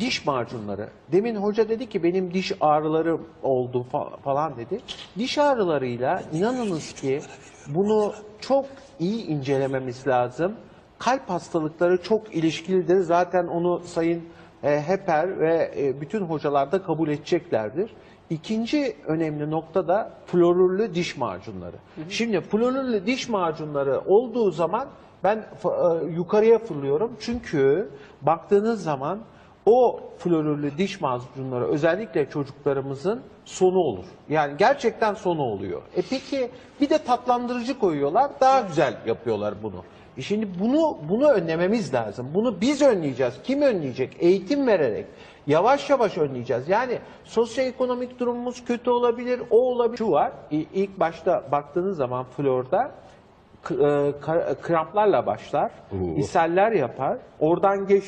diş macunları. Demin hoca dedi ki benim diş ağrılarım oldu fa- falan dedi. Diş ağrılarıyla inanınız ki bunu çok iyi incelememiz lazım. Kalp hastalıkları çok ilişkilidir. Zaten onu Sayın e, Heper ve e, bütün hocalar da kabul edeceklerdir. İkinci önemli nokta da florürlü diş macunları. Şimdi florürlü diş macunları olduğu zaman ben e, yukarıya fırlıyorum. Çünkü baktığınız zaman o florürlü diş macunları özellikle çocuklarımızın sonu olur. Yani gerçekten sonu oluyor. E peki bir de tatlandırıcı koyuyorlar. Daha güzel yapıyorlar bunu. E şimdi bunu bunu önlememiz lazım. Bunu biz önleyeceğiz. Kim önleyecek? Eğitim vererek. Yavaş yavaş önleyeceğiz. Yani sosyoekonomik durumumuz kötü olabilir, o olabilir. Şu var, ilk başta baktığınız zaman florda e, kramplarla başlar, ishaller yapar. Oradan geç